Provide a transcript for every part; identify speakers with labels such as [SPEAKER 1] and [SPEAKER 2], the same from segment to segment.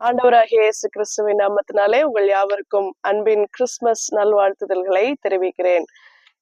[SPEAKER 1] ஆண்டவராகிய இயேசு கிறிஸ்துவின் நாமத்தினாலே உங்கள் யாவருக்கும் அன்பின் கிறிஸ்துமஸ் நல்வாழ்த்துதல்களை தெரிவிக்கிறேன்.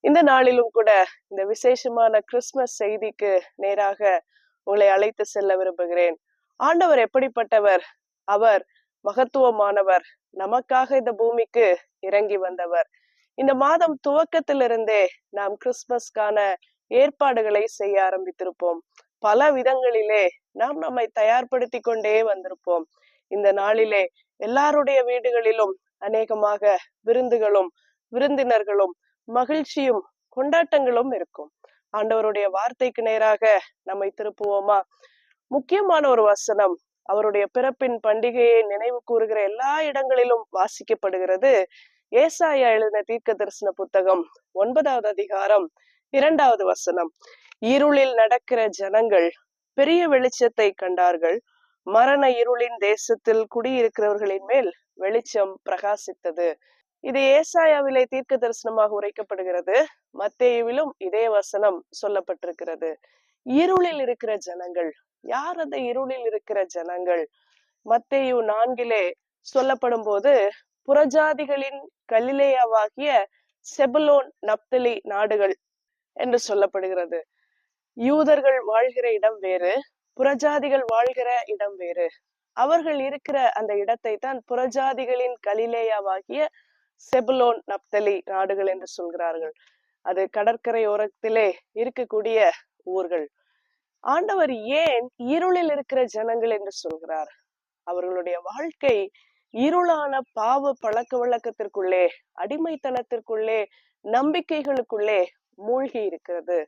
[SPEAKER 1] இந்த நாளிலும் கூட இந்த விசேஷமான கிறிஸ்துமஸ் செய்திக்கு நேராக உங்களை அழைத்து செல்ல விரும்புகிறேன். ஆண்டவர் எப்படிப்பட்டவர்? அவர் மகத்துவமானவர். நமக்காக இந்த பூமிக்கு இறங்கி வந்தவர். இந்த மாதம் துவக்கத்திலிருந்தே நாம் கிறிஸ்துமஸ்க்கான ஏற்பாடுகளை செய்ய ஆரம்பித்திருப்போம். பல விதங்களிலே நாம் நம்மை தயார்படுத்தி கொண்டே வந்திருப்போம். இந்த நாளிலே எல்லாருடைய வீடுகளிலும் அநேகமாக விருந்துகளும் விருந்தினர்களும் மகிழ்ச்சியும் கொண்டாட்டங்களும் இருக்கும். ஆண்டவருடைய வார்த்தைக்கு நேராக நம்மை திருப்புவோமா? முக்கியமான ஒரு வசனம் அவருடைய பிறப்பின் பண்டிகையை நினைவு கூறுகிற எல்லா இடங்களிலும் வாசிக்கப்படுகிறது. ஏசாயா எழுதின தீர்க்க தரிசன புத்தகம் ஒன்பதாவது அதிகாரம் இரண்டாவது வசனம். இருளில் நடக்கிற ஜனங்கள் பெரிய வெளிச்சத்தை கண்டார்கள். மரண இருளின் தேசத்தில் குடியிருக்கிறவர்களின் மேல் வெளிச்சம் பிரகாசித்தது. இது ஏசாயாவிலே தீர்க்க தரிசனமாக உரைக்கப்படுகிறது. மத்தேயுவிலும் இதே வசனம் சொல்லப்பட்டிருக்கிறது. இருளில் இருக்கிற ஜனங்கள். யார் அந்த இருளில் இருக்கிற ஜனங்கள்? மத்தேயு நான்கிலே சொல்லப்படும் போது புறஜாதிகளின் கலிலேயாவாகிய செபலோன் நப்தலி நாடுகள் என்று சொல்லப்படுகிறது. யூதர்கள் வாழ்கிற இடம் வேறு. புறஜாதிகள் வாழ்கிற இடம் வேறு. அவர்கள் இருக்கிற அந்த இடத்தை தான் புறஜாதிகளின் கலிலேயாவாகிய செபுலோன் நப்தலி நாடுகள் என்று சொல்கிறார்கள். அது கடற்கரையோரத்திலே இருக்கக்கூடிய ஊர்கள். ஆண்டவர் ஏன் இருளில் இருக்கிற ஜனங்கள் என்று சொல்கிறார்? அவர்களுடைய வாழ்க்கை இருளான பாவ பழக்க வழக்கத்திற்குள்ளே அடிமைத்தனத்திற்குள்ளே நம்பிக்கைகளுக்குள்ளே மூழ்கி இருக்கிறது.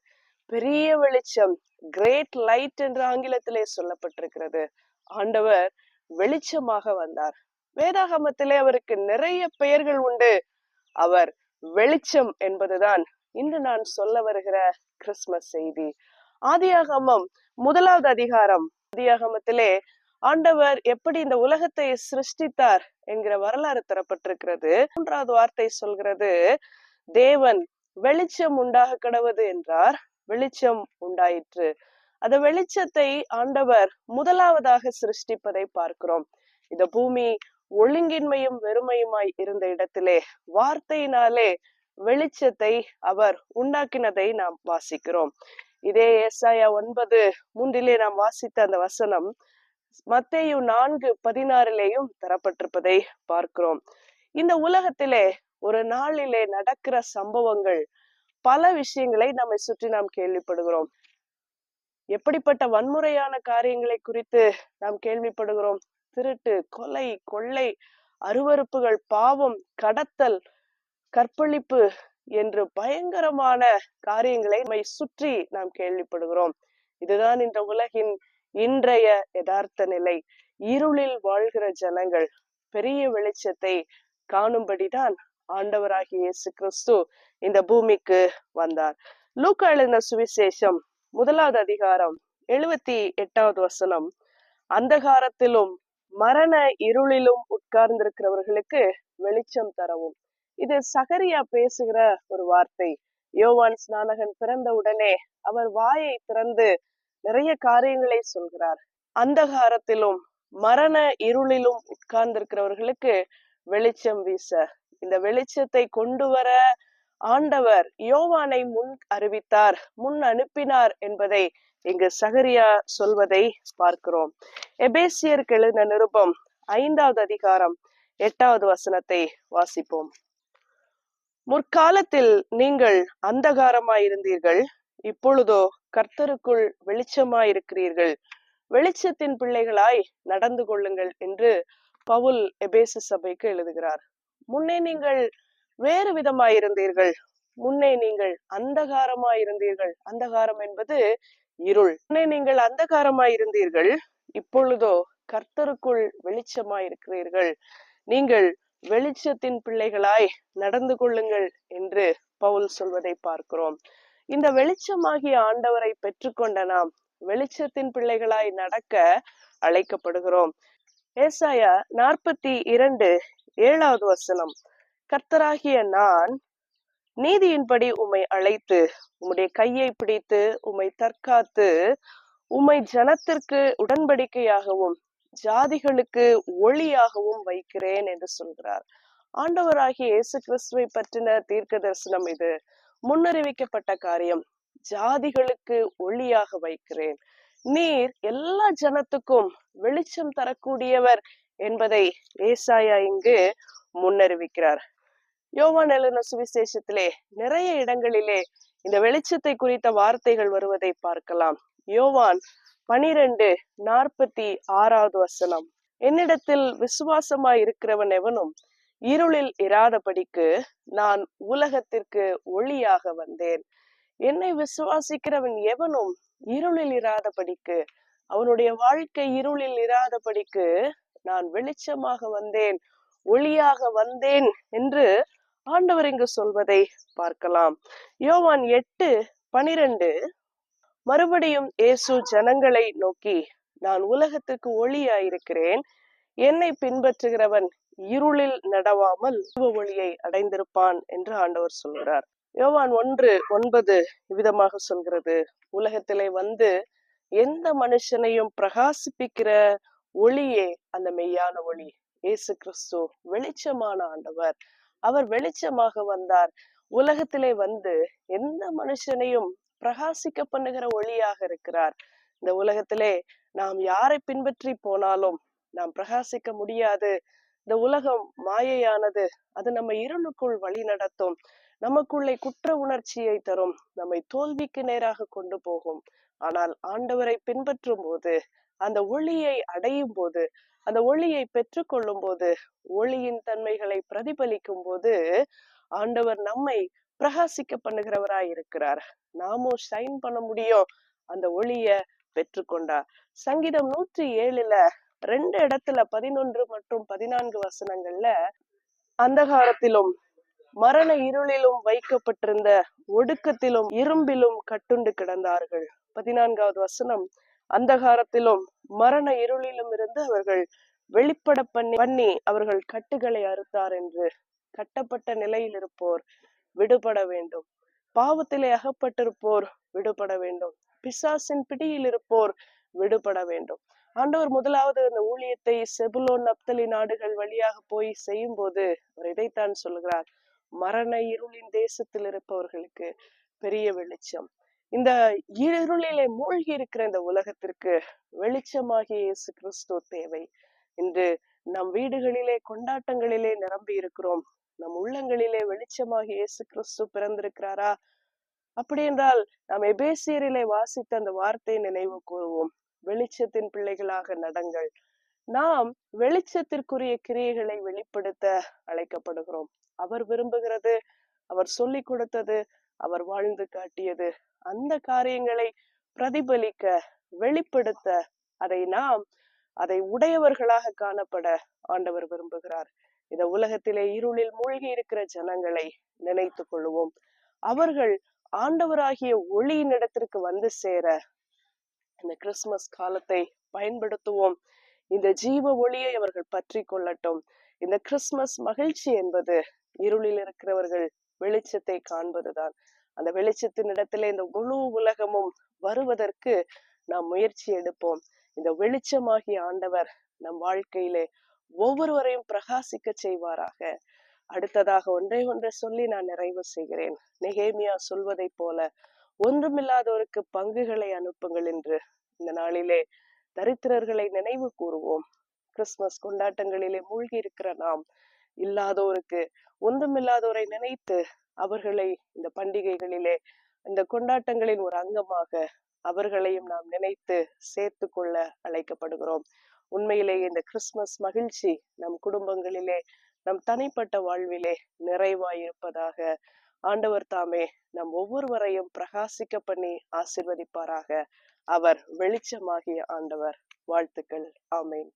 [SPEAKER 1] பெரிய வெளிச்சம் கிரேட் லைட் என்று ஆங்கிலத்திலே சொல்லப்பட்டிருக்கிறது. ஆண்டவர் வெளிச்சமாக வந்தார். வேதாகமத்திலே அவருக்கு நிறைய பெயர்கள் உண்டு. அவர் வெளிச்சம் என்பதுதான் இன்று நான் சொல்ல வருகிற கிறிஸ்துமஸ் செய்தி. ஆதியாகமம் முதலாவது அதிகாரம். ஆதியாகமத்திலே ஆண்டவர் எப்படி இந்த உலகத்தை சிருஷ்டித்தார் என்கிற வரலாறு தரப்பட்டிருக்கிறது. மூன்றாவது வார்த்தை சொல்கிறது தேவன் வெளிச்சம் உண்டாக கடவுது என்றார். வெளிச்சம் உண்டாயிற்று. அந்த வெளிச்சத்தை ஆண்டவர் முதலாவதாக சிருஷ்டிப்பதை பார்க்கிறோம். இந்த பூமி ஒழுங்கின்மையும் வெறுமையுமாய் இருந்த இடத்திலே வார்த்தையினாலே வெளிச்சத்தை அவர் உண்டாக்கினதை நாம் வாசிக்கிறோம். இதே ஏசாயா ஒன்பது மூன்றிலே நாம் வாசித்த அந்த வசனம் மத்தேயு நான்கு பதினாறிலேயும் தரப்பட்டிருப்பதை பார்க்கிறோம். இந்த உலகத்திலே ஒரு நாளிலே நடக்கிற சம்பவங்கள் பல விஷயங்களை நம்மை சுற்றி நாம் கேள்விப்படுகிறோம். எப்படிப்பட்ட வன்முறையான காரியங்களை குறித்து நாம் கேள்விப்படுகிறோம்? திருட்டு கொலை கொள்ளை அருவறுப்புகள் பாவம் கடத்தல் கற்பழிப்பு என்று பயங்கரமான காரியங்களை நம்மை சுற்றி நாம் கேள்விப்படுகிறோம். இதுதான் இந்த உலகின் இன்றைய யதார்த்த நிலை. இருளில் வாழ்கிற ஜனங்கள் பெரிய வெளிச்சத்தை காணும்படிதான் ஆண்டவராகி இயேசு கிறிஸ்து இந்த பூமிக்கு வந்தார். லூக்கா எழுந்த சுவிசேஷம் முதலாவது அதிகாரம் எழுபத்தி எட்டாவது வசனம். அந்தகாரத்திலும் மரண இருளிலும் உட்கார்ந்திருக்கிறவர்களுக்கு வெளிச்சம் தரவும். இது சகரியா பேசுகிற ஒரு வார்த்தை. யோவான் ஸ்நானகன் பிறந்த உடனே அவர் வாயை திறந்து நிறைய காரியங்களை சொல்கிறார். அந்தகாரத்திலும் மரண இருளிலும் உட்கார்ந்திருக்கிறவர்களுக்கு வெளிச்சம் வீச இந்த வெளிச்சத்தை கொண்டு வர ஆண்டவர் யோவானை முன் அறிவித்தார் முன் அனுப்பினார் என்பதை இங்கு சகரியா சொல்வதை பார்க்கிறோம். எபேசியருக்கு எழுந்த நிருபம் ஐந்தாவது அதிகாரம் எட்டாவது வசனத்தை வாசிப்போம். முற்காலத்தில் நீங்கள் அந்தகாரமாயிருந்தீர்கள் இப்பொழுதோ கர்த்தருக்குள் வெளிச்சமாயிருக்கிறீர்கள். வெளிச்சத்தின் பிள்ளைகளாய் நடந்து கொள்ளுங்கள் என்று பவுல் எபேசு சபைக்கு எழுதுகிறார். முன்னே நீங்கள் வேறு விதமாயிருந்தீர்கள். முன்னே நீங்கள் அந்தகாரமாயிருந்தீர்கள். அந்தகாரம் என்பது இருள். முன்னே நீங்கள் அந்தகாரமாயிருந்தீர்கள். இப்பொழுதோ கர்த்தருக்குள் வெளிச்சமாயிருக்கிறீர்கள். நீங்கள் வெளிச்சத்தின் பிள்ளைகளாய் நடந்து கொள்ளுங்கள் என்று பவுல் சொல்வதை பார்க்கிறோம். இந்த வெளிச்சமாகிய ஆண்டவரை பெற்றுக்கொண்ட நாம் வெளிச்சத்தின் பிள்ளைகளாய் நடக்க அழைக்கப்படுகிறோம். ஏசாயா நாற்பத்தி இரண்டு ஏழாவது வசனம். கர்த்தராகிய நான் நீதியின்படி உம்மை அழைத்து உம்முடைய கையை பிடித்து உம்மை தற்காத்து உம்மை ஜனத்திற்கு உடன்படிக்கையாகவும் ஜாதிகளுக்கு ஒளியாகவும் வைக்கிறேன் என்று சொல்கிறார். ஆண்டவராகிய இயேசு கிறிஸ்துவை பற்றின தீர்க்க தரிசனம் இது. முன்னறிவிக்கப்பட்ட காரியம். ஜாதிகளுக்கு ஒளியாக வைக்கிறேன். நீர் எல்லா ஜனத்துக்கும் வெளிச்சம் தரக்கூடியவர் என்பதை ஏசாயா இங்கு முன்னறிவிக்கிறார். யோவான் எழுதின சுவிசேஷத்திலே நிறைய இடங்களிலே இந்த வெளிச்சத்தை குறித்த வார்த்தைகள் வருவதை பார்க்கலாம். யோவான் பனிரெண்டு நாற்பத்தி ஆறாவது வசனம். என்னிடத்தில் விசுவாசமாய் இருக்கிறவன் எவனும் இருளில் இராதபடிக்கு நான் உலகத்திற்கு ஒளியாக வந்தேன். என்னை விசுவாசிக்கிறவன் எவனும் இருளில் இராதபடிக்கு அவனுடைய வாழ்க்கை இருளில் இராதபடிக்கு நான் வெளிச்சமாக வந்தேன் ஒளியாக வந்தேன் என்று ஆண்டவர் இங்கு சொல்வதை பார்க்கலாம். யோவான் எட்டு பனிரெண்டு. மறுபடியும் இயேசு ஜனங்களை நோக்கி நான் உலகத்துக்கு ஒளியாயிருக்கிறேன் என்னை பின்பற்றுகிறவன் இருளில் நடவாமல் ஒளியை அடைந்திருப்பான் என்று ஆண்டவர் சொல்கிறார். யோவான் ஒன்று ஒன்பது விதமாக சொல்கிறது. உலகத்திலே வந்து எந்த மனுஷனையும் பிரகாசிப்பிக்கிற ஒளியே அந்த மெய்யான ஒளி. இயேசு கிறிஸ்து வெளிச்சமான ஆண்டவர். அவர் வெளிச்சமாக வந்தார். உலகத்திலே வந்து எந்த மனுஷனையும் பிரகாசிக்க பண்ணுகிற ஒளியாக இருக்கிறார். இந்த உலகத்திலே நாம் யாரை பின்பற்றி போனாலும் நாம் பிரகாசிக்க முடியாது. இந்த உலகம் மாயையானது. அது நம்ம இருளுக்குள் வழி நடத்தும். நமக்குள்ளே குற்ற உணர்ச்சியை தரும். நம்மை தோல்விக்கு நேராக கொண்டு போகும். ஆனால் ஆண்டவரை பின்பற்றும் போது அந்த ஒளியை அடையும் போது அந்த ஒளியை பெற்றுக்கொள்ளும் போது ஒளியின் தன்மைகளை பிரதிபலிக்கும் போது ஆண்டவர் நம்மை பிரகாசிக்க பண்ணுகிறவராய் இருக்கிறார். நாமும் ஷைன் பண்ண முடியும். அந்த ஒளிய பெற்றுக்கொண்டார். சங்கீதம் நூற்றி ஏழுல ரெண்டு இடத்துல பதினொன்று மற்றும் பதினான்கு வசனங்கள்ல அந்தகாரத்திலும் மரண இருளிலும் வைக்கப்பட்டிருந்த ஒடுக்கத்திலும் இரும்பிலும் கட்டுண்டு கிடந்தார்கள். பதினான்காவது வசனம் அந்தகாரத்திலும் மரண இருளிலும் இருந்து அவர்கள் வெளிப்பட பண்ணி பண்ணி அவர்கள் கட்டுகளை அறுத்தார் என்று கட்டப்பட்ட நிலையில் இருப்போர் விடுபட வேண்டும். பாவத்திலே அகப்பட்டிருப்போர் விடுபட வேண்டும். பிசாசின் பிடியில் இருப்போர் விடுபட வேண்டும். ஆண்டவர் முதலாவது அந்த ஊழியத்தை செபுலோன் நப்தலி நாடுகள் வழியாக போய் செய்யும் போது அவர் இதைத்தான் சொல்கிறார். மரண இருளின் தேசத்தில் இருப்பவர்களுக்கு பெரிய வெளிச்சம். இந்த இருளிலே மூழ்கி இருக்கிற இந்த உலகத்திற்கு வெளிச்சமாகிய இயேசு கிறிஸ்து தேவை. இன்று நம் வீடுகளிலே கொண்டாட்டங்களிலே நிரம்பி இருக்கிறோம் நம் உள்ளங்களிலே வெளிச்சமாகி இயேசு கிறிஸ்து பிறந்திருக்கிறாரா? அப்படி என்றால் நாம் எபேசியரிலே வாசித்த அந்த வார்த்தையை நினைவு கூறுவோம். வெளிச்சத்தின் பிள்ளைகளாக நடங்கள். நாம் வெளிச்சத்திற்குரிய கிரியைகளை வெளிப்படுத்த அழைக்கப்படுகிறோம். அவர் விரும்புகிறது அவர் சொல்லி கொடுத்தது அவர் வாழ்ந்து காட்டியது. அந்த காரியங்களை பிரதிபலிக்க வெளிப்படுத்த அதை நாம் அதை உடையவர்களாக காணப்பட ஆண்டவர் விரும்புகிறார். இந்த உலகத்திலே இருளில் மூழ்கி இருக்கிற ஜனங்களை நினைத்து கொள்வோம் அவர்கள் ஆண்டவராகிய ஒளியின் இடத்திற்கு வந்து சேர இந்த கிறிஸ்துமஸ் காலத்தை பயன்படுத்துவோம். இந்த ஜீவ ஒளியை அவர்கள் பற்றி கொள்ளட்டும். இந்த கிறிஸ்துமஸ் மகிழ்ச்சி என்பது இருளில் இருக்கிறவர்கள் வெளிச்சத்தை காண்பதுதான். அந்த வெளிச்சத்தின் இடத்துல இந்த முழு உலகமும் வருவதற்கு நாம் முயற்சி எடுப்போம். இந்த வெளிச்சமாகிய ஆண்டவர் நம் வாழ்க்கையிலே ஒவ்வொருவரையும் பிரகாசிக்க செய்வாராக. அடுத்ததாக ஒன்றை ஒன்றை சொல்லி நான் நிறைவு செய்கிறேன். நெகேமியா சொல்வதை போல ஒன்றுமில்லாதோருக்கு பங்குகளை அனுப்புங்கள் என்று இந்த நாளிலே தரித்திரர்களை நினைவு கூறுவோம். கிறிஸ்துமஸ் கொண்டாட்டங்களிலே மூழ்கி இருக்கிற நாம் இல்லாதோருக்கு ஒன்றுமில்லாதோரை நினைத்து அவர்களை இந்த பண்டிகைகளிலே இந்த கொண்டாட்டங்களின் ஒரு அங்கமாக அவர்களையும் நாம் நினைத்து சேர்த்து கொள்ள அழைக்கப்படுகிறோம். உண்மையிலேயே இந்த கிறிஸ்துமஸ் மகிழ்ச்சி நம் குடும்பங்களிலே நம் தனிப்பட்ட வாழ்விலே நிறைவாயிருப்பதாக ஆண்டவர் தாமே நம் ஒவ்வொருவரையும் பிரகாசிக்க பண்ணி ஆசிர்வதிப்பாராக. அவர் வெளிச்சமாகிய ஆண்டவர். வாழ்த்துக்கள். ஆமேன்.